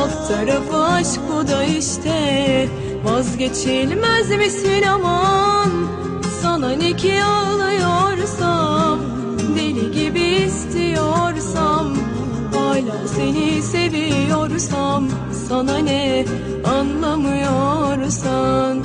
Alt tarafı aşk bu da işte. Vazgeçilmez misin aman? Sana ne ki ağlıyorsam Deli gibi istiyorsam Hala seni seviyorsam Sana ne anlamıyorsan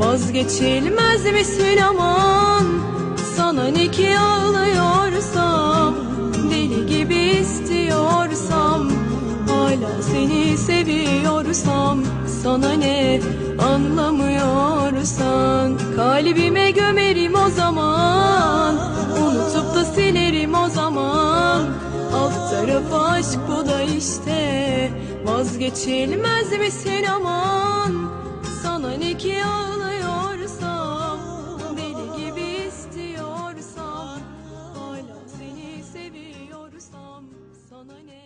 Vazgeçilmez misin aman? Sana ne ki ağlıyorsam Deli gibi istiyorsam Hala seni seviyorsam Sana ne anlamıyorsan. Kalbime gömerim o zaman Unutup da silerim o zaman. Alt tarafı aşk bu da işte Vazgeçilmez misin aman non, non.